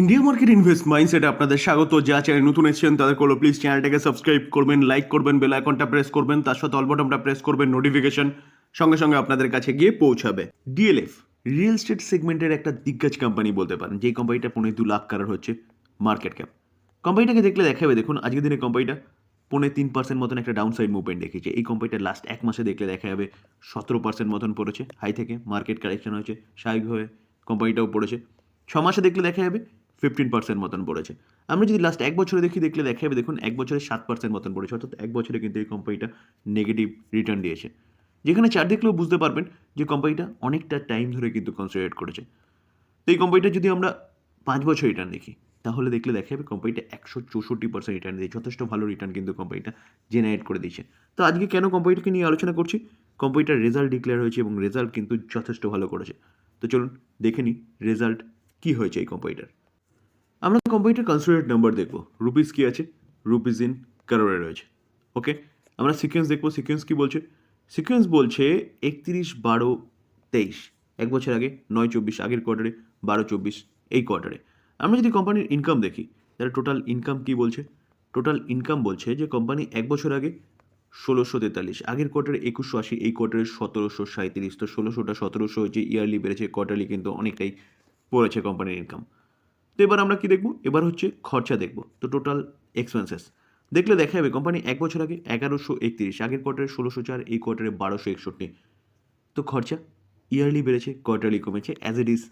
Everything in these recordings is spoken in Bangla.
ইন্ডিয়া মার্কেট ইনভেস্ট মাইন্ডসেটে আপনাদের স্বাগত। যা চ্যানেল নতুন এসেছেন, তাদের করল প্লিজ চ্যানেলটাকে সাবস্ক্রাইব করবেন লাইক করবেন বেল আইকনটা প্রেস করবেন, তার সাথে অল বটনটা প্রেস করবেন নোটিফিকেশন সঙ্গে সঙ্গে আপনাদের কাছে গিয়ে পৌঁছাবে। ডিএলএফ রিয়েল এস্টেট সেগমেন্টের একটা দিগ্গজ কোম্পানি বলতে পারেন, যেই কোম্পানিটা পনেরো দু লাখ কারার হচ্ছে মার্কেট ক্যাপ কোম্পানিটাকে দেখলে দেখাবে, দেখুন, আজকের দিনে কোম্পানিটা পৌনে তিন পার্সেন্ট মতন একটা ডাউন সাইড মুভমেন্ট দেখিয়েছে এই কোম্পানিটা লাস্ট এক মাসে দেখলে দেখা যাবে সতেরো পার্সেন্ট মতন পড়েছে হাই থেকে মার্কেট কারেকশন হয়েছে স্বাভাবিকভাবে কোম্পানিটাও পড়েছে। ছ মাসে দেখলে দেখা যাবে ফিফটিন পার্সেন্ট মতন পড়েছে। আমরা যদি লাস্ট এক বছরে দেখি, দেখলে দেখা যাবে, দেখুন এক বছরে সাত পার্সেন্ট মতন পড়েছে। অর্থাৎ এক বছরে কিন্তু এই কোম্পানিটা নেগেটিভ রিটার্ন দিয়েছে। যেখানে চার দেখলেও বুঝতে পারবেন যে কোম্পানিটা অনেকটা টাইম ধরে কিন্তু কনসেন্ট্রেট করেছে। তো এই কোম্পানিটা যদি আমরা পাঁচ বছর রিটার্ন দেখি, তাহলে দেখলে দেখা যাবে কোম্পানিটা একশো চৌষট্টি পার্সেন্ট রিটার্ন দিয়েছে। যথেষ্ট ভালো রিটার্ন কিন্তু কোম্পানিটা জেনারেট করে দিয়েছে। তো আজকে কেন কোম্পানিটাকে নিয়ে আলোচনা করছি? কোম্পানিটার রেজাল্ট ডিক্লেয়ার হয়েছে এবং রেজাল্ট কিন্তু যথেষ্ট ভালো করেছে। তো চলুন দেখে নিই রেজাল্ট কী হয়েছে এই কোম্পানিটার আমরা কোম্পানিটার কনসিডারেট নাম্বার দেখব। রুপিস কী আছে? রুপিস ইন কারোরে রয়েছে। ওকে আমরা সিকোয়েন্স দেখব। সিকোয়েন্স কী বলছে? সিকোয়েন্স বলছে একত্রিশ বারো তেইশ। এক বছর আগে, নয় চব্বিশ, আগের কোয়ার্টারে বারো চব্বিশ, এই কোয়ার্টারে আমরা যদি কোম্পানির ইনকাম দেখি, তাহলে টোটাল ইনকাম কী বলছে? টোটাল ইনকাম বলছে যে কোম্পানি এক বছর আগে ষোলোশো তেতাল্লিশ, আগের কোয়ার্টারে একুশশো আশি, এই কোয়ার্টারে সতেরোশো সাঁত্রিশ তো ষোলোশোটা সতেরোশো যে ইয়ারলি বেড়েছে কোয়ার্টারলি কিন্তু অনেকটাই পড়েছে কোম্পানির ইনকাম তো এবার আমরা কি দেখব? এবার হচ্ছে খরচা দেখব। তো টোটাল এক্সপেন্সেস দেখলে দেখা যাবে কোম্পানি এক বছর আগে এগারোশো একত্রিশ, আগের কোয়ার্টারে ষোলোশো চার, এই কোয়ার্টারে বারোশো একষট্টি। তো খরচা ইয়ারলি বেড়েছে কোয়ার্টারলি কমেছে অ্যাজ ইট ইজ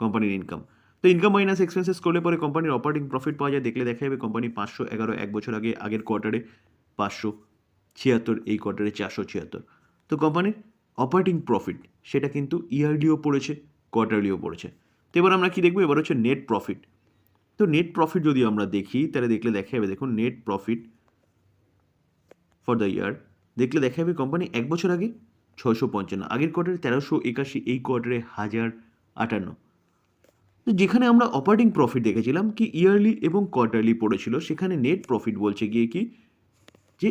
কোম্পানির ইনকাম তো ইনকাম মাইনাস এক্সপেন্সেস করলে পরে কোম্পানির অপারেটিং প্রফিট পাওয়া যায়। দেখলে দেখা যাবে কোম্পানি পাঁচশো এগারো এক বছর আগে, আগের কোয়ার্টারে পাঁচশো ছিয়াত্তর, এই কোয়ার্টারে চারশো ছিয়াত্তর। তো কোম্পানির অপারেটিং প্রফিট সেটা কিন্তু ইয়ারলিও পড়েছে কোয়ার্টারলিও পড়েছে। তো এবার আমরা কী দেখব? এবার হচ্ছে নেট প্রফিট তো নেট প্রফিট যদি আমরা দেখি, তাহলে দেখলে দেখা যাবে দেখুন net profit for the year দেখলে দেখা যাবে কোম্পানি এক বছর আগে ছয়শো পঞ্চান্ন, আগের কোয়ার্টারে তেরোশো একাশি, এই কোয়ার্টারে হাজার আটান্ন। তো যেখানে আমরা অপারেটিং প্রফিট দেখেছিলাম, কি ইয়ারলি এবং কোয়ার্টারলি পড়েছিল, সেখানে নেট প্রফিট বলছে গিয়ে কি? যে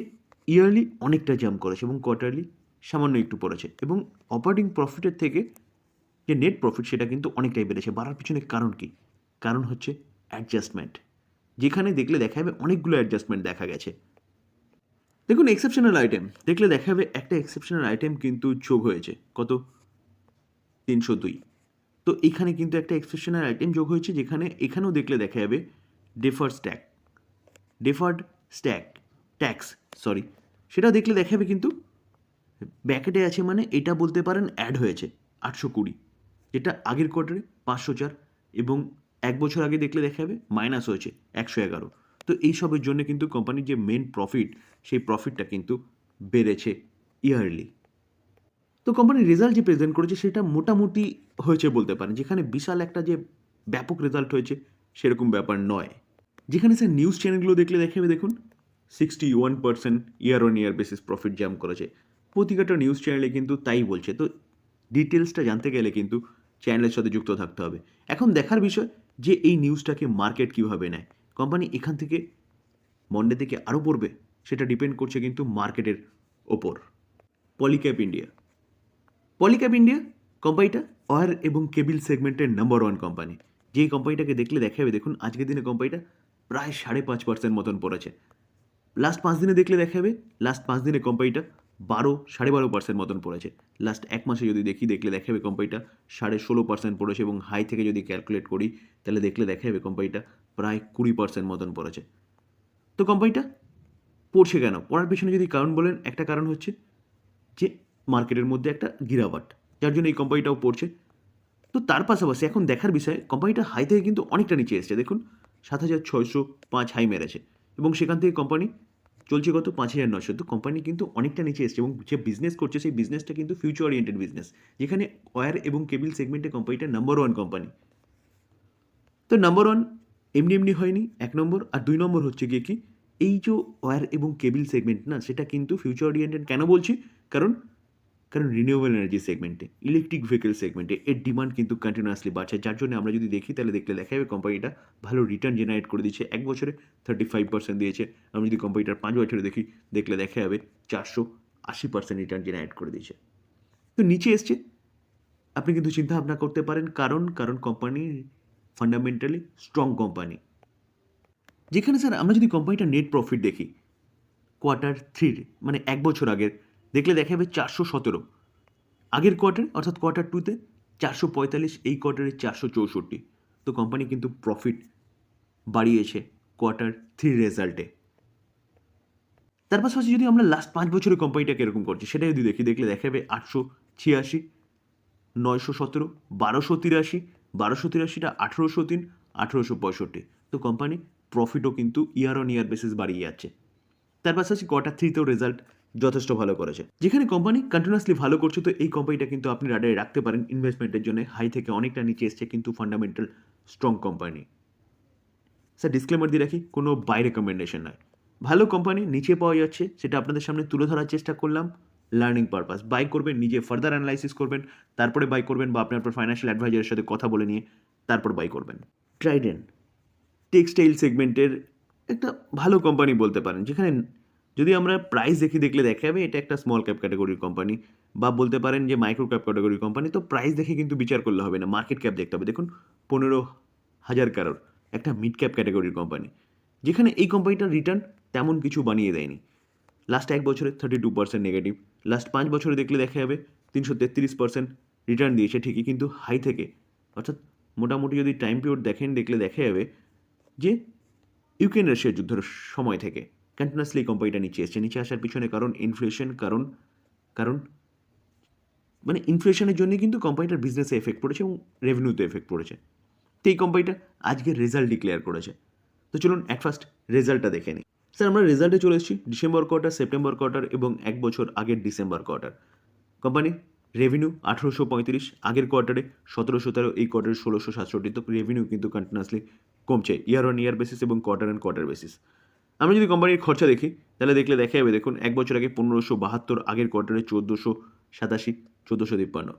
ইয়ারলি অনেকটা জাম্প করেছে এবং কোয়ার্টারলি সামান্য একটু পড়েছে এবং অপারেটিং প্রফিটের থেকে যে নেট প্রফিট সেটা কিন্তু অনেকটাই বেড়েছে। বাড়ার পিছনে কারণ কি? কারণ হচ্ছে অ্যাডজাস্টমেন্ট যেখানে দেখলে দেখা যাবে অনেকগুলো অ্যাডজাস্টমেন্ট দেখা গেছে। দেখুন এক্সেপশনাল আইটেম দেখলে দেখা যাবে একটা এক্সেপশনাল আইটেম কিন্তু যোগ হয়েছে। কত? তিনশো দুই। তো এখানে কিন্তু একটা এক্সেপশনাল আইটেম যোগ হয়েছে যেখানে এখানেও দেখলে দেখা যাবে defer stack deferred stack tax sorry সেটা দেখলে দেখা যাবে কিন্তু ব্যাকেটে আছে মানে এটা বলতে পারেন অ্যাড হয়েছে, আটশো কুড়ি। যেটা আগের কোয়ার্টারে পাঁচশো চার এবং এক বছর আগে দেখলে দেখা যাবে মাইনাস হয়েছে একশো এগারো। তো এইসবের জন্য কিন্তু কোম্পানির যে মেন প্রফিট সেই প্রফিটটা কিন্তু বেড়েছে ইয়ারলি তো কোম্পানির রেজাল্ট যে প্রেজেন্ট করেছে, সেটা মোটামুটি হয়েছে বলতে পারেন। যেখানে বিশাল একটা যে ব্যাপক রেজাল্ট হয়েছে, সেরকম ব্যাপার নয়। যেখানে স্যার নিউজ চ্যানেলগুলো দেখলে দেখা যাবে, দেখুন sixty one percent year on year basis profit jump করেছে। প্রতিটা নিউজ চ্যানেলে কিন্তু তাই বলছে। তো ডিটেলসটা জানতে গেলে কিন্তু চ্যানেলের সাথে যুক্ত থাকতে হবে। এখন দেখার বিষয় যে এই নিউজটাকে মার্কেট কীভাবে নেয়। কোম্পানি এখান থেকে মন্ডে থেকে আরও পড়বে, সেটা ডিপেন্ড করছে কিন্তু মার্কেটের ওপর। পলিক্যাপ ইন্ডিয়া পলিক্যাপ ইন্ডিয়া কোম্পানিটা ওয়ার এবং কেবিল সেগমেন্টের নাম্বার ওয়ান কোম্পানি যেই কোম্পানিটাকে দেখলে দেখা যাবে দেখুন, আজকের দিনে কোম্পানিটা প্রায় সাড়ে পাঁচ পার্সেন্ট মতন পড়েছে। লাস্ট পাঁচ দিনে দেখলে দেখা যাবে লাস্ট পাঁচ দিনে কোম্পানিটা বারো, সাড়ে বারো পার্সেন্ট মতন পড়েছে। লাস্ট এক মাসে যদি দেখি, দেখলে দেখা যাবে কোম্পানিটা সাড়ে ষোলো পার্সেন্ট পড়েছে এবং হাই থেকে যদি ক্যালকুলেট করি, তাহলে দেখলে দেখা যাবে কোম্পানিটা প্রায় কুড়ি পার্সেন্ট মতন পড়েছে। তো কোম্পানিটা পড়ছে কেন? পড়ার পিছনে যদি কারণ বলেন, একটা কারণ হচ্ছে যে মার্কেটের মধ্যে একটা গিরাবাট যার জন্য এই কোম্পানিটাও পড়ছে। তো তার পাশাপাশি এখন দেখার বিষয় কোম্পানিটা হাই থেকে কিন্তু অনেকটা নিচে এসেছে। দেখুন, সাত হাজার ছয়শো পাঁচ হাই মেরেছে এবং সেখান থেকে কোম্পানি চলছে কত পাঁচ হাজার নশো তো কোম্পানি কিন্তু অনেকটা নিচে এসছে এবং যে বিজনেস করছে, সেই বিজনেসটা কিন্তু ফিউচার ওরিয়েন্টেড বিজনেস যেখানে ওয়্যার এবং কেবিল সেগমেন্টে কোম্পানিটা নাম্বার ওয়ান কোম্পানি তো নাম্বার ওয়ান এমনি এমনি হয়নি, এক নম্বর। আর দুই নম্বর হচ্ছে গিয়ে কি, এই যে ওয়্যার এবং কেবিল সেগমেন্ট না, সেটা কিন্তু ফিউচার ওরিয়েন্টেড কেন বলছি? কারণ কারণ রিনিউয়েবল এনার্জি সেগমেন্টে ইলেকট্রিক ভেহিকেল সেগমেন্টে এর ডিমান্ড কিন্তু কন্টিনিউয়াসলি বাড়ছে। যার জন্য আমরা যদি দেখি, তাহলে দেখলে দেখা যাবে কোম্পানিটা ভালো রিটার্ন জেনারেট করে দিচ্ছে। এক বছরে থার্টি ফাইভ পার্সেন্ট দিয়েছে। আমরা যদি কোম্পানিটার পাঁচ বছরে দেখি, দেখলে দেখা যাবে চারশো আশি পার্সেন্ট রিটার্ন জেনারেট করে দিয়েছে। তো নিচে এসছে। আপনি কিন্তু চিন্তা ভাবনা করতে পারেন। কারণ কারণ কোম্পানি ফান্ডামেন্টালি স্ট্রং কোম্পানি যেখানে স্যার আমরা যদি কোম্পানিটার নেট প্রফিট দেখি কোয়ার্টার থ্রির মানে এক বছর আগের দেখলে দেখা যাবে চারশো সতেরো। আগের কোয়ার্টার অর্থাৎ কোয়ার্টার টুতে চারশো পঁয়তাল্লিশ, এই কোয়ার্টারে চারশো চৌষট্টি। তো কোম্পানি কিন্তু প্রফিট বাড়িয়েছে কোয়ার্টার থ্রি রেজাল্টে তার পাশাপাশি যদি আমরা লাস্ট পাঁচ বছরের কোম্পানিটা কীরকম করছে সেটা যদি দেখি, দেখলে দেখা যাবে আটশো ছিয়াশি, নয়শো সতেরো, বারোশো তিরাশি, বারোশো তিরাশিটা আঠেরোশো তিন, আঠেরোশো পঁয়ষট্টি। তো কোম্পানি প্রফিটও কিন্তু ইয়ার অন ইয়ার বেসিস বাড়িয়ে যাচ্ছে। তার পাশাপাশি কোয়ার্টার থ্রিতেও রেজাল্ট যথেষ্ট ভালো করেছে। যেখানে কোম্পানি কন্টিনিউয়াসলি ভালো করছে, তো এই কোম্পানিটা কিন্তু আপনি রাডারে রাখতে পারেন ইনভেস্টমেন্টের জন্য। হাই থেকে অনেকটা নিচে এসছে, কিন্তু fundamental strong company sir disclaimer দিয়ে রাখি, কোনো বাই রেকমেন্ডেশন নয় ভালো কোম্পানি নিচে পাওয়া যাচ্ছে, সেটা আপনাদের সামনে তুলে ধরার চেষ্টা করলাম। লার্নিং পারপাস বাই করবেন, নিজে ফার্দার অ্যানালাইসিস করবেন, তারপরে বাই করবেন বা আপনি আপনার ফাইন্যান্সিয়াল অ্যাডভাইজারের সাথে কথা বলে নিয়ে তারপর বাই করবেন। ট্রাইডেন টেক্সটাইল সেগমেন্টের একটা ভালো কোম্পানি বলতে পারেন, যেখানে যদি আমরা প্রাইস দেখি, দেখলে দেখা যাবে এটা একটা স্মল ক্যাপ ক্যাটাগরির কোম্পানি বা বলতে পারেন যে মাইক্রো ক্যাপ ক্যাটাগরির কোম্পানি তো প্রাইস দেখে কিন্তু বিচার করলে হবে না মার্কেট ক্যাপ দেখতে হবে। দেখুন, পনেরো হাজার কারোর একটা মিড ক্যাপ ক্যাটাগরির কোম্পানি যেখানে এই কোম্পানিটার রিটার্ন তেমন কিছু বানিয়ে দেয়নি। লাস্ট এক বছরে thirty two percent negative last পাঁচ বছরে দেখলে দেখা যাবে তিনশো তেত্রিশ পার্সেন্ট রিটার্ন দিয়েছে ঠিকই, কিন্তু হাই থেকে। অর্থাৎ মোটামুটি যদি টাইম পিরিয়ড দেখেন, দেখলে দেখা যাবে যে ইউক্রেন রাশিয়ার যুদ্ধের সময় থেকে। কন্টিনিউসলি কোম্পানিটা নিচে এসছে নিচে আসার পিছনে কারণ ইনফ্লেশন কারণ কারণ মানে ইনফ্লেশনের জন্য কিন্তু কোম্পানিটার বিজনেসে এফেক্ট পড়েছে এবং রেভিনিউতে এফেক্ট পড়েছে তো এই কোম্পানিটা আজকে রেজাল্ট ডিক্লেয়ার করেছে তো চলুন অ্যাট ফার্স্ট রেজাল্টটা দেখে নিই স্যার আমরা রেজাল্টে চলে এসেছি ডিসেম্বর কোয়ার্টার সেপ্টেম্বর কোয়ার্টার এবং এক বছর আগের ডিসেম্বর কোয়ার্টার কোম্পানি রেভিনিউ আঠেরোশো পঁয়ত্রিশ, আগের কোয়ার্টারে সতেরোশো তেরো, এই কোয়ার্টারে ষোলোশো সাতষট্টি, তো রেভিনিউ কিন্তু কন্টিনিউসলি কমছে ইয়ার অন ইয়ার বেসিস এবং কোয়ার্টার অ্যান্ড কোয়ার্টার বেসিস আমরা যদি কোম্পানির খরচা দেখি, তাহলে দেখলে দেখা যাবে, দেখুন, এক বছর আগে পনেরোশো বাহাত্তর, আগের কোয়ার্টারে চোদ্দোশো সাতাশি, চোদ্দোশো তিপ্পান্ন।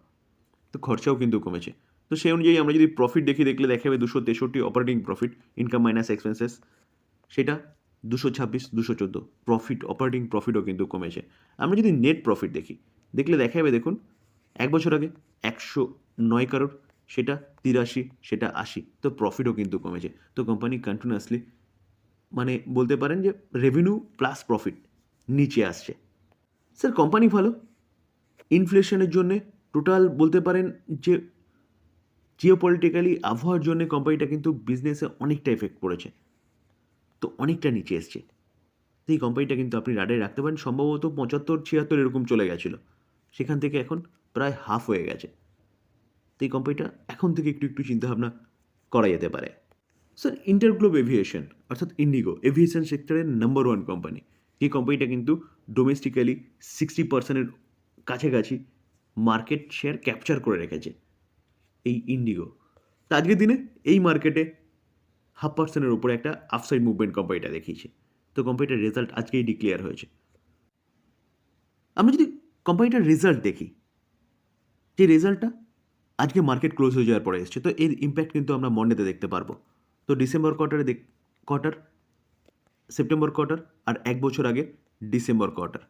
তো খরচাও কিন্তু কমেছে। তো সেই অনুযায়ী আমরা যদি প্রফিট দেখি, দেখলে দেখা যাবে দুশো তেষট্টি operating profit income minus expenses সেটা দুশো ছাব্বিশ, দুশো চোদ্দ। প্রফিট অপারেটিং প্রফিটও কিন্তু কমেছে। আমরা যদি নেট প্রফিট দেখি, দেখলে দেখা যাবে, দেখুন, এক বছর আগে একশো নয় কারোর সেটা তিরাশি, সেটা আশি। তো প্রফিটও কিন্তু কমেছে। তো কোম্পানি কন্টিনিউয়াসলি মানে বলতে পারেন যে রেভিনিউ প্লাস প্রফিট নিচে আসছে। স্যার কোম্পানি ভালো? ইনফ্লেশনের জন্যে টোটাল বলতে পারেন যে জিওপলিটিক্যালি আবহাওয়ার জন্য কোম্পানিটা কিন্তু বিজনেসে অনেকটা এফেক্ট পড়েছে। তো অনেকটা নিচে এসছে। এই কোম্পানিটা কিন্তু আপনি রাডারে রাখতে পারেন, সম্ভবত পঁচাত্তর, ছিয়াত্তর এরকম চলে গেছিল। সেখান থেকে এখন প্রায় হাফ হয়ে গেছে। তো এই কোম্পানিটা এখন থেকে একটু একটু চিন্তাভাবনা করা যেতে পারে। স্যার ইন্টারগ্লোব এভিয়েশন অর্থাৎ ইন্ডিগো এভিয়েশন সেক্টরের নাম্বার ওয়ান কোম্পানি এই কোম্পানিটা কিন্তু ডোমেস্টিক্যালি সিক্সটি পার্সেন্টের কাছাকাছি মার্কেট শেয়ার ক্যাপচার করে রেখেছে এই ইন্ডিগো তো আজকের দিনে এই মার্কেটে হাফ পার্সেন্টের উপরে একটা আফসাইড মুভমেন্ট কোম্পানিটা দেখিয়েছে। তো কোম্পানিটার রেজাল্ট আজকেই ডিক্লেয়ার হয়েছে। আমরা যদি কোম্পানিটার রেজাল্ট দেখি, যে রেজাল্টটা আজকে মার্কেট ক্লোজ হয়ে যাওয়ার পরে এসছে, তো এর ইম্প্যাক্ট কিন্তু আমরা মন্ডেতে দেখতে পারব। তো ডিসেম্বর কোয়ার্টারে দেখ কোয়ার্টার সেপ্টেম্বর কোয়ার্টার আর এক বছর আগে ডিসেম্বর কোয়ার্টার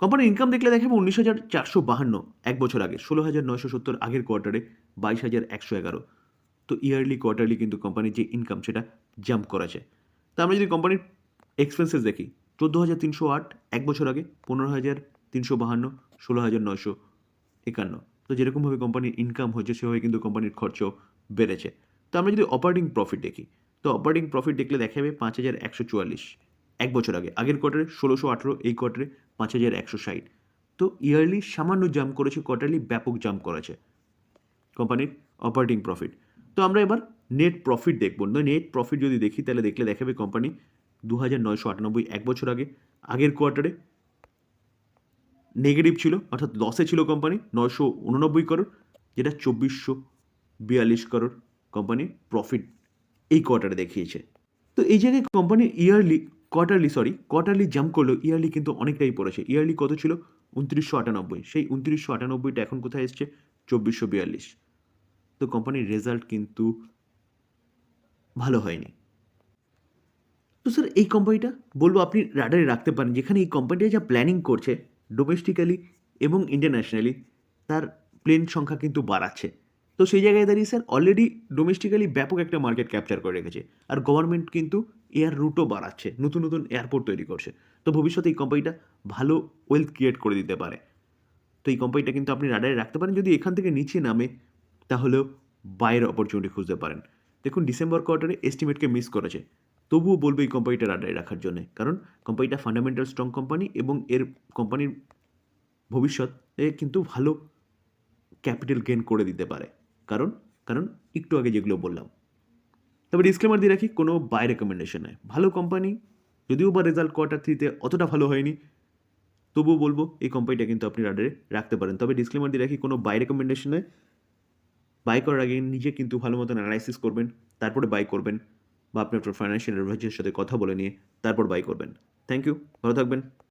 কোম্পানির ইনকাম দেখলে দেখাবে উনিশ হাজার চারশো বাহান্ন এক বছর আগে, ষোলো হাজার নয়শো সত্তর আগের কোয়ার্টারে বাইশ হাজার একশো এগারো। তো ইয়ারলি কোয়ার্টারলি কিন্তু কোম্পানির যে ইনকাম সেটা জাম্প করেছে। তো আমরা যদি কোম্পানির এক্সপেন্সেস দেখি, চোদ্দ হাজার তিনশো আট এক বছর আগে, পনেরো হাজার তিনশো বাহান্ন, ষোলো হাজার নয়শো একান্ন। তো যেরকমভাবে কোম্পানির ইনকাম হচ্ছে, সেভাবে কিন্তু কোম্পানির খরচও বেড়েছে। তো আমরা যদি অপারেটিং প্রফিট দেখি, তো অপারেটিং প্রফিট দেখলে দেখা যাবে পাঁচ হাজার একশো চুয়াল্লিশ। এক বছর আগে, আগের কোয়ার্টারে ষোলোশো আঠেরো, এই কোয়ার্টারে পাঁচ হাজার একশো ষাট। তো ইয়ারলি সামান্য জাম্প করেছে কোয়ার্টারলি ব্যাপক জাম্প করেছে কোম্পানির অপারেটিং প্রফিট তো আমরা এবার নেট প্রফিট দেখব। না নেট প্রফিট যদি দেখি, তাহলে দেখলে দেখাবে কোম্পানি দু হাজার নয়শো আটানব্বই, এক বছর আগে, আগের কোয়ার্টারে নেগেটিভ ছিল, অর্থাৎ লসে ছিল কোম্পানি নয়শো উননব্বই করোড় যেটা চব্বিশশো বিয়াল্লিশ করোড় কোম্পানি প্রফিট এই কোয়ার্টারে দেখিয়েছে। তো এই জায়গায় কোম্পানির yearly quarterly sorry quarterly jump করল ইয়ারলি কিন্তু অনেকটাই পড়েছে। ইয়ারলি কত ছিল? উনত্রিশশো আটানব্বই। সেই উনত্রিশশো আটানব্বইটা এখন কোথায় এসছে? চব্বিশশো বিয়াল্লিশ। তো কোম্পানির রেজাল্ট কিন্তু ভালো হয়নি। তো স্যার এই কোম্পানিটা বলব আপনি রাডারে রাখতে পারেন, যেখানে এই কোম্পানিটা যা প্ল্যানিং করছে ডোমেস্টিক্যালি এবং ইন্টারন্যাশনালি তার প্লেন সংখ্যা কিন্তু বাড়াচ্ছে। তো সেই জায়গায় দাঁড়িয়ে স্যার অলরেডি ডোমেস্টিক্যালি ব্যাপক একটা মার্কেট ক্যাপচার করে রেখেছে। আর গভর্নমেন্ট কিন্তু এয়ার রুটও বাড়াচ্ছে, নতুন নতুন এয়ারপোর্ট তৈরি করছে। তো ভবিষ্যতে এই কোম্পানিটা ভালো ওয়েলথ ক্রিয়েট করে দিতে পারে। তো এই কোম্পানিটা কিন্তু আপনি রাডারে রাখতে পারেন, যদি এখান থেকে নিচে নামে, তাহলেও বাইরের অপরচুনিটি খুঁজতে পারেন। দেখুন ডিসেম্বর কোয়ার্টারে এস্টিমেটকে মিস করেছে। তবুও বলব এই কোম্পানিটা রাডারে রাখার জন্য। কারণ কোম্পানিটা ফান্ডামেন্টাল স্ট্রং কোম্পানি এবং এর কোম্পানির ভবিষ্যৎ এ কিন্তু ভালো ক্যাপিটাল গেন করে দিতে পারে। কারণ কারণ একটু আগে যেগুলো বললাম। তবে ডিসক্লেমার দিয়ে রাখি, কোনো বাই রেকমেন্ডেশন নয় ভালো কোম্পানি যদিও বা রেজাল্ট কোয়ার্টার থ্রিতে অতটা ভালো হয়নি, তবুও বলব, এই কোম্পানিটা কিন্তু আপনি রাডারে রাখতে পারেন। তবে ডিসক্লেমার দিয়ে রাখি, কোনো বাই রেকমেন্ডেশন নয় বাই করার আগে নিজে কিন্তু ভালো মতন অ্যানালাইসিস করবেন, তারপরে বাই করবেন, বা আপনি আপনার ফাইন্যান্সিয়াল অ্যাডভাইজারের সাথে কথা বলে নিয়ে তারপর বাই করবেন। থ্যাংক ইউ ভালো থাকবেন।